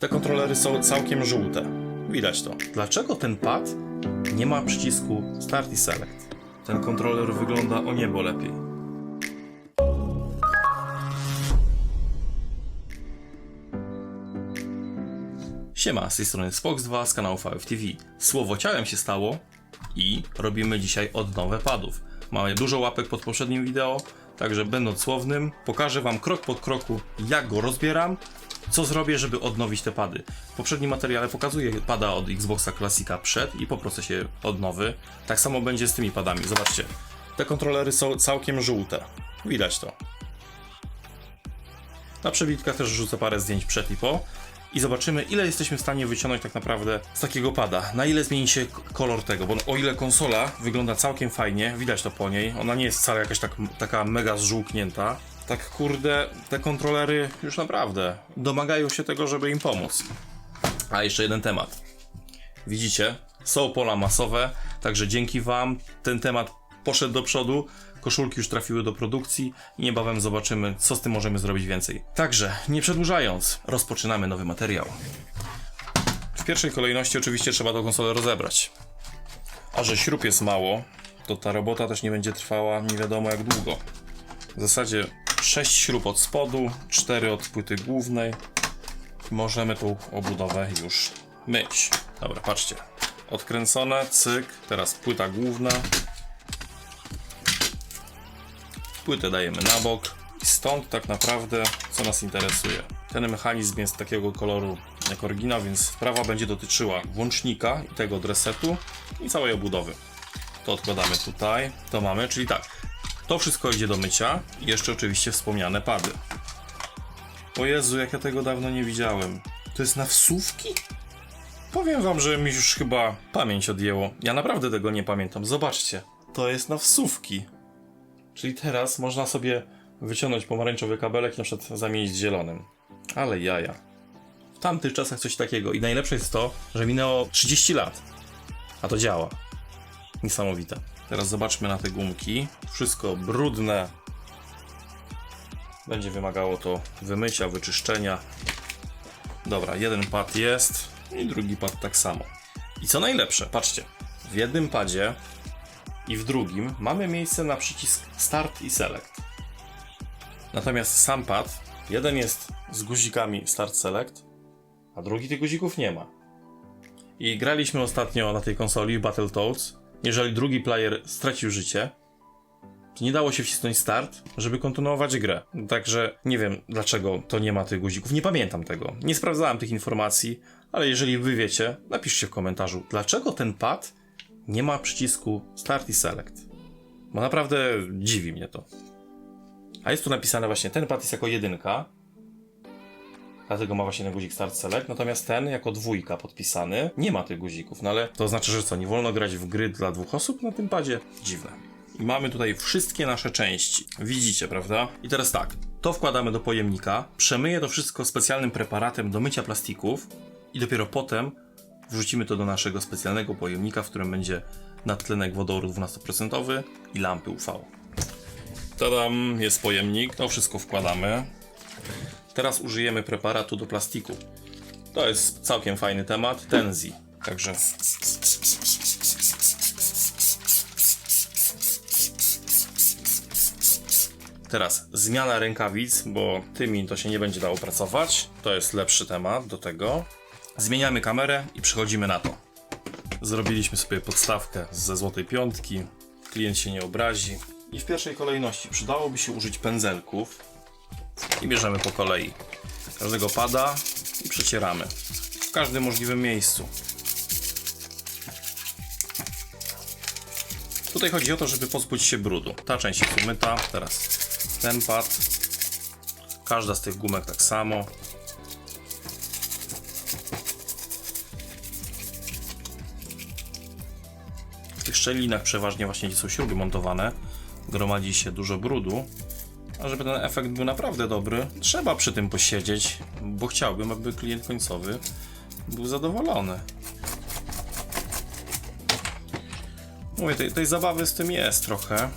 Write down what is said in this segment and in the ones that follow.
Te kontrolery są całkiem żółte. Widać to. Dlaczego ten pad nie ma przycisku Start i Select? Ten kontroler wygląda o niebo lepiej. Siema, z tej strony Spox 2 z kanału VF TV. Słowo ciałem się stało i robimy dzisiaj odnowę padów. Mamy dużo łapek pod poprzednim wideo, także będąc słownym, pokażę Wam krok po kroku, jak go rozbieram, co zrobię, żeby odnowić te pady. W poprzednim materiale pokazuję pada od Xboxa Classica przed i po procesie odnowy. Tak samo będzie z tymi padami. Zobaczcie, te kontrolery są całkiem żółte. Widać to. Na przebitkach też rzucę parę zdjęć przed i po. I zobaczymy, ile jesteśmy w stanie wyciągnąć tak naprawdę z takiego pada. Na ile zmieni się kolor tego, bo o ile konsola wygląda całkiem fajnie, widać to po niej, ona nie jest wcale jakaś tak, taka mega zżółknięta. Tak kurde, te kontrolery już naprawdę domagają się tego, żeby im pomóc. A jeszcze jeden temat. Widzicie, są pola masowe, także dzięki Wam ten temat poszedł do przodu. Koszulki już trafiły do produkcji i niebawem zobaczymy, co z tym możemy zrobić więcej. Także, nie przedłużając, rozpoczynamy nowy materiał. W pierwszej kolejności oczywiście trzeba tą konsolę rozebrać. A że śrub jest mało, to ta robota też nie będzie trwała nie wiadomo jak długo. W zasadzie 6 śrub od spodu, 4 od płyty głównej. Możemy tą obudowę już myć. Dobra, patrzcie. Odkręcone, cyk, teraz płyta główna. Płytę dajemy na bok i stąd tak naprawdę co nas interesuje. Ten mechanizm jest takiego koloru jak oryginał, więc sprawa będzie dotyczyła włącznika i tego od resetu i całej obudowy. To odkładamy tutaj, to mamy, czyli tak. To wszystko idzie do mycia jeszcze oczywiście wspomniane pady. O Jezu, jak ja tego dawno nie widziałem. To jest na wsówki? Powiem wam, że mi już chyba pamięć odjęło. Ja naprawdę tego nie pamiętam. Zobaczcie, to jest na wsówki. Czyli teraz można sobie wyciągnąć pomarańczowy kabelek i na przykład zamienić zielonym. Ale jaja. W tamtych czasach coś takiego. I najlepsze jest to, że minęło 30 lat. A to działa. Niesamowite. Teraz zobaczmy na te gumki. Wszystko brudne. Będzie wymagało to wymycia, wyczyszczenia. Dobra, jeden pad jest i drugi pad tak samo. I co najlepsze, patrzcie. W jednym padzie i w drugim mamy miejsce na przycisk Start i Select. Natomiast sam pad, jeden jest z guzikami Start Select, a drugi tych guzików nie ma. I graliśmy ostatnio na tej konsoli Battletoads. Jeżeli drugi player stracił życie, nie dało się wcisnąć start, żeby kontynuować grę. Także nie wiem dlaczego to nie ma tych guzików. Nie pamiętam tego. Nie sprawdzałem tych informacji, ale jeżeli wy wiecie, napiszcie w komentarzu, dlaczego ten pad nie ma przycisku Start i Select. Bo naprawdę dziwi mnie to. A jest tu napisane właśnie, ten pad jest jako jedynka, dlatego ma właśnie ten guzik Start Select, natomiast ten jako dwójka podpisany nie ma tych guzików, no ale to znaczy, że co, nie wolno grać w gry dla dwóch osób na tym padzie? Dziwne. I mamy tutaj wszystkie nasze części. Widzicie, prawda? I teraz tak, to wkładamy do pojemnika, przemyję to wszystko specjalnym preparatem do mycia plastików i dopiero potem wrzucimy to do naszego specjalnego pojemnika, w którym będzie nadtlenek wodoru 12% i lampy UV. Tadam, jest pojemnik, to wszystko wkładamy. Teraz użyjemy preparatu do plastiku. To jest całkiem fajny temat, Tenzi. Także Teraz zmiana rękawic, bo tymi to się nie będzie dało pracować. To jest lepszy temat do tego. Zmieniamy kamerę i przechodzimy na to. Zrobiliśmy sobie podstawkę ze złotej piątki. Klient się nie obrazi. I w pierwszej kolejności przydałoby się użyć pędzelków. I bierzemy po kolei. Każdego pada i przecieramy. W każdym możliwym miejscu. Tutaj chodzi o to, żeby pozbyć się brudu. Ta część jest umyta, teraz ten pad. Każda z tych gumek tak samo. W tych szczelinach przeważnie właśnie gdzie są śruby montowane gromadzi się dużo brudu. A żeby ten efekt był naprawdę dobry, trzeba przy tym posiedzieć, bo chciałbym, aby klient końcowy był zadowolony. Mówię, tej, tej zabawy z tym jest trochę,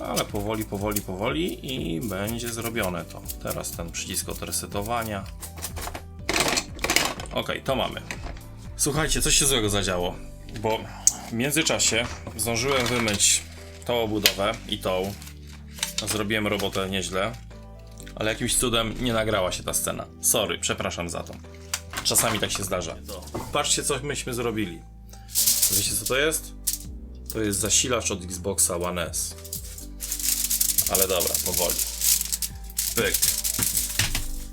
ale powoli, powoli, powoli i będzie zrobione to. Teraz ten przycisk od resetowania. Okej, to mamy. Słuchajcie, coś się złego zadziało, bo w międzyczasie zdążyłem wymyć tą obudowę i tą. Zrobiłem robotę nieźle, ale jakimś cudem nie nagrała się ta scena. Sorry, przepraszam za to. Czasami tak się zdarza. Patrzcie, co myśmy zrobili. Wiecie, co to jest? To jest zasilacz od Xboxa One S. Ale dobra, powoli. Pyk.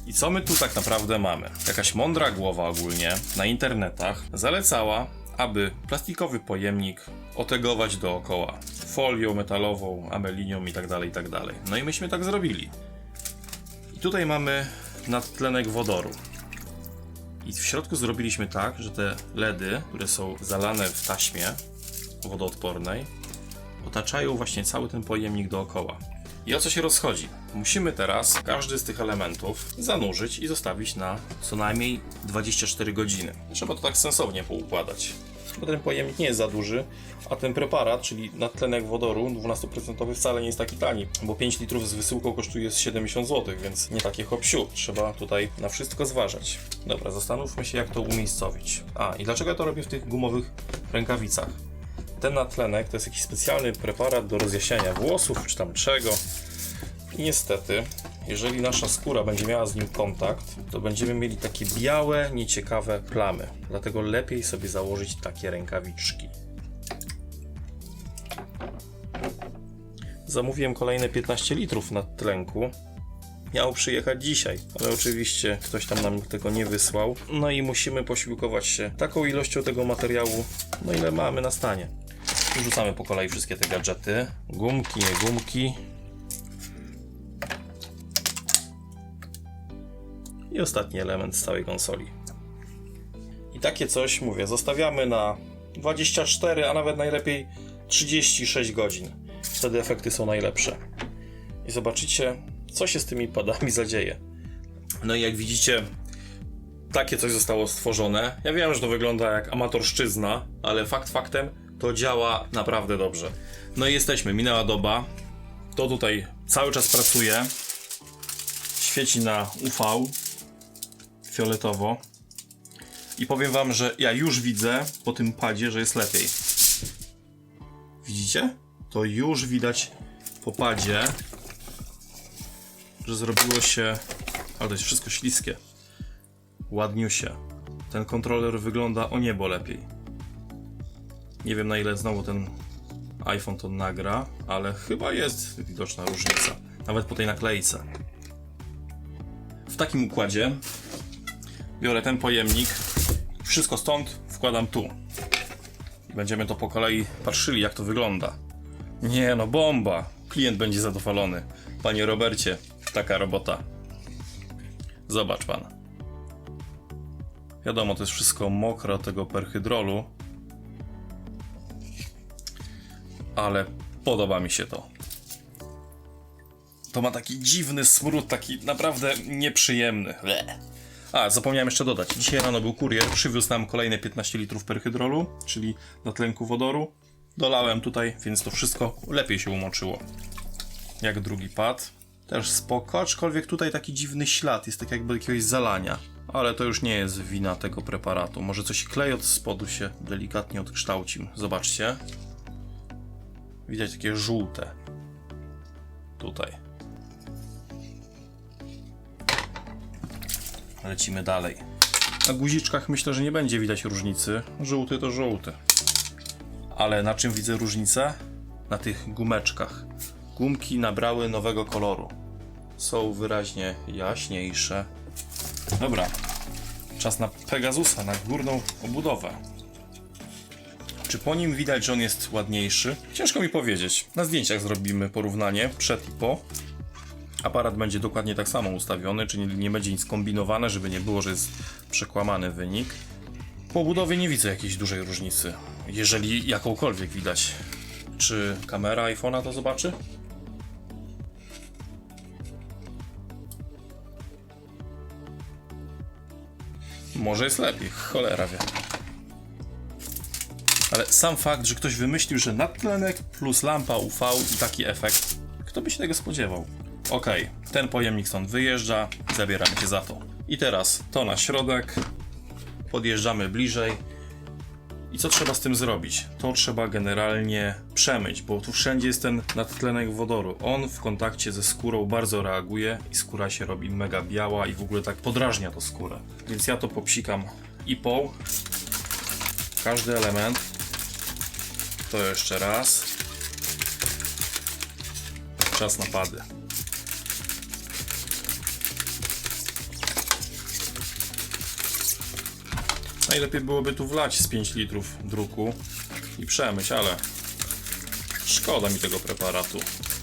I co my tu tak naprawdę mamy? Jakaś mądra głowa ogólnie na internetach zalecała, aby plastikowy pojemnik otegować dookoła folią metalową, amelinią i tak dalej, i tak dalej. No i myśmy tak zrobili. I tutaj mamy nadtlenek wodoru. I w środku zrobiliśmy tak, że te LEDy, które są zalane w taśmie wodoodpornej, otaczają właśnie cały ten pojemnik dookoła. I o co się rozchodzi? Musimy teraz każdy z tych elementów zanurzyć i zostawić na co najmniej 24 godziny. Trzeba to tak sensownie poukładać. Bo ten pojemnik nie jest za duży, a ten preparat, czyli nadtlenek wodoru 12% wcale nie jest taki tani, bo 5 litrów z wysyłką kosztuje z 70 zł, więc nie takie hop siup. Trzeba tutaj na wszystko zważać. Dobra, zastanówmy się jak to umiejscowić. A, i dlaczego ja to robię w tych gumowych rękawicach? Ten natlenek to jest jakiś specjalny preparat do rozjaśniania włosów, czy tam czego. I niestety, jeżeli nasza skóra będzie miała z nim kontakt, to będziemy mieli takie białe, nieciekawe plamy. Dlatego lepiej sobie założyć takie rękawiczki. Zamówiłem kolejne 15 litrów nadtlenku. Miał przyjechać dzisiaj, ale oczywiście ktoś tam nam tego nie wysłał. No i musimy posiłkować się taką ilością tego materiału, no ile mamy na stanie. Rzucamy po kolei wszystkie te gadżety. Gumki, nie gumki. Ostatni element z całej konsoli. I takie coś, mówię, zostawiamy na 24, a nawet najlepiej 36 godzin. Wtedy efekty są najlepsze. I zobaczycie, co się z tymi padami zadzieje. No i jak widzicie, takie coś zostało stworzone. Ja wiem, że to wygląda jak amatorszczyzna, ale fakt faktem to działa naprawdę dobrze. No i jesteśmy, minęła doba. To tutaj cały czas pracuje. Świeci na UV fioletowo. I powiem wam, że ja już widzę po tym padzie, że jest lepiej. Widzicie? To już widać po padzie, że zrobiło się. Ale to jest wszystko śliskie. Ładniusie. Ten kontroler wygląda o niebo lepiej. Nie wiem na ile znowu ten iPhone to nagra, ale chyba jest widoczna różnica. Nawet po tej naklejce. W takim układzie biorę ten pojemnik, wszystko stąd wkładam tu. I będziemy to po kolei patrzyli, jak to wygląda. Nie no, bomba! Klient będzie zadowolony. Panie Robercie, taka robota. Zobacz pan. Wiadomo, to jest wszystko mokre tego perhydrolu. Ale podoba mi się to. To ma taki dziwny smród, taki naprawdę nieprzyjemny. Bleh. A, zapomniałem jeszcze dodać. Dzisiaj rano był kurier, przywiózł nam kolejne 15 litrów perhydrolu, czyli natlenku wodoru. Dolałem tutaj, więc to wszystko lepiej się umoczyło. Jak drugi pad. Też spoko, aczkolwiek tutaj taki dziwny ślad, jest tak jakby jakiegoś zalania. Ale to już nie jest wina tego preparatu. Może coś klej od spodu się delikatnie odkształcił. Zobaczcie. Widać takie żółte. Tutaj. Lecimy dalej. Na guziczkach myślę, że nie będzie widać różnicy. Żółty to żółty. Ale na czym widzę różnicę? Na tych gumeczkach. Gumki nabrały nowego koloru. Są wyraźnie jaśniejsze. Dobra. Czas na Pegasusa, na górną obudowę. Czy po nim widać, że on jest ładniejszy? Ciężko mi powiedzieć. Na zdjęciach zrobimy porównanie przed i po. Aparat będzie dokładnie tak samo ustawiony, czyli nie będzie nic kombinowane, żeby nie było, że jest przekłamany wynik. Po budowie nie widzę jakiejś dużej różnicy, jeżeli jakąkolwiek widać. Czy kamera iPhone'a to zobaczy? Może jest lepiej, cholera wie. Ale sam fakt, że ktoś wymyślił, że nadtlenek plus lampa UV i taki efekt, kto by się tego spodziewał? Okej, ten pojemnik stąd wyjeżdża, zabieramy się za to. I teraz to na środek. Podjeżdżamy bliżej. I co trzeba z tym zrobić? To trzeba generalnie przemyć, bo tu wszędzie jest ten nadtlenek wodoru. On w kontakcie ze skórą bardzo reaguje i skóra się robi mega biała i w ogóle tak podrażnia to skórę. Więc ja to popsikam ipą. Każdy element. To jeszcze raz. Czas napady. Najlepiej byłoby tu wlać z 5 litrów druku i przemyć, ale szkoda mi tego preparatu.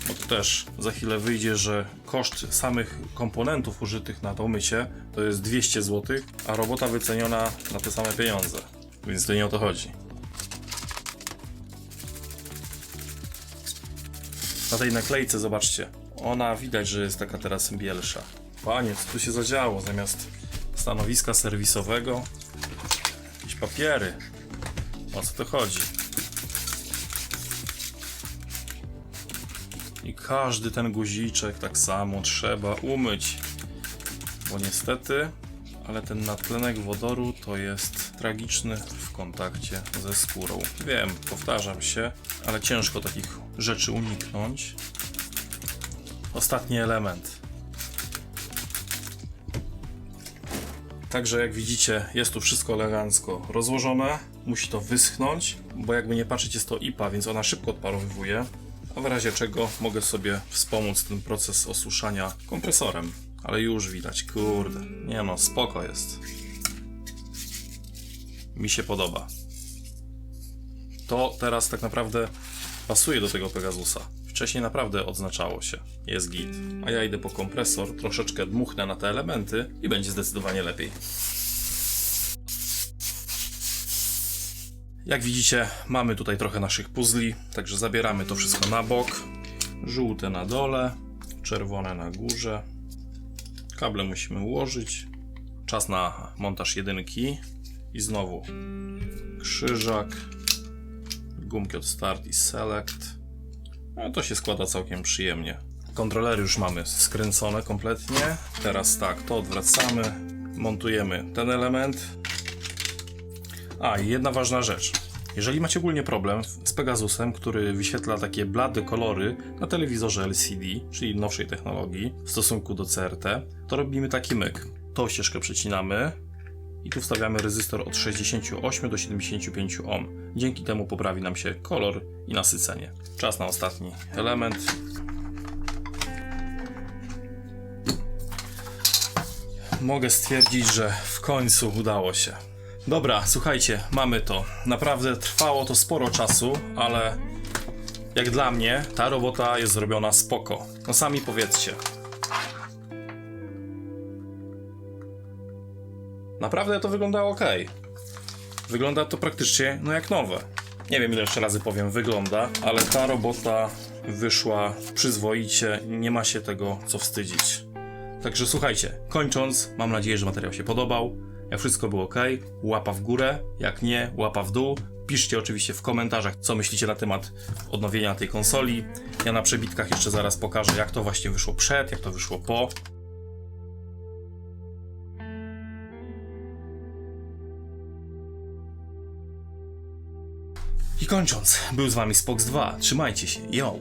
Bo to też za chwilę wyjdzie, że koszt samych komponentów użytych na to mycie to jest 200 zł, a robota wyceniona na te same pieniądze. Więc to nie o to chodzi. Na tej naklejce, zobaczcie, ona widać, że jest taka teraz bielsza. Panie, co tu się zadziało? Zamiast stanowiska serwisowego, papiery. O co to chodzi? I każdy ten guziczek tak samo trzeba umyć. Bo niestety, ale ten nadtlenek wodoru to jest tragiczny w kontakcie ze skórą. Wiem, powtarzam się, ale ciężko takich rzeczy uniknąć. Ostatni element. Także jak widzicie, jest tu wszystko elegancko rozłożone. Musi to wyschnąć, bo jakby nie patrzeć, jest to IPA, więc ona szybko odparowywuje. A w razie czego mogę sobie wspomóc ten proces osuszania kompresorem. Ale już widać, kurde. Nie no, spoko jest. Mi się podoba. To teraz tak naprawdę pasuje do tego Pegasusa. Wcześniej naprawdę odznaczało się. Jest git. A ja idę po kompresor, troszeczkę dmuchnę na te elementy i będzie zdecydowanie lepiej. Jak widzicie, mamy tutaj trochę naszych puzli, także zabieramy to wszystko na bok. Żółte na dole, czerwone na górze. Kable musimy ułożyć. Czas na montaż jedynki. I znowu krzyżak, gumki od start i select. No to się składa całkiem przyjemnie. Kontrolery już mamy skręcone kompletnie. Teraz tak, to odwracamy, montujemy ten element. A, i jedna ważna rzecz. Jeżeli macie ogólnie problem z Pegasusem, który wyświetla takie blade kolory na telewizorze LCD, czyli nowszej technologii, w stosunku do CRT, to robimy taki myk. Tą ścieżkę przecinamy i tu wstawiamy rezystor od 68 do 75 ohm. Dzięki temu poprawi nam się kolor i nasycenie. Czas na ostatni element. Mogę stwierdzić, że w końcu udało się. Dobra, słuchajcie, mamy to. Naprawdę trwało to sporo czasu, ale jak dla mnie ta robota jest zrobiona spoko. No sami powiedzcie. Naprawdę to wygląda ok. Wygląda to praktycznie no jak nowe. Nie wiem ile jeszcze razy powiem wygląda, ale ta robota wyszła przyzwoicie, nie ma się tego co wstydzić. Także słuchajcie, kończąc, mam nadzieję, że materiał się podobał. Jak wszystko było ok, łapa w górę, jak nie, łapa w dół. Piszcie oczywiście w komentarzach, co myślicie na temat odnowienia tej konsoli. Ja na przebitkach jeszcze zaraz pokażę, jak to właśnie wyszło przed, jak to wyszło po. I kończąc, był z wami Spox 2. Trzymajcie się, yo!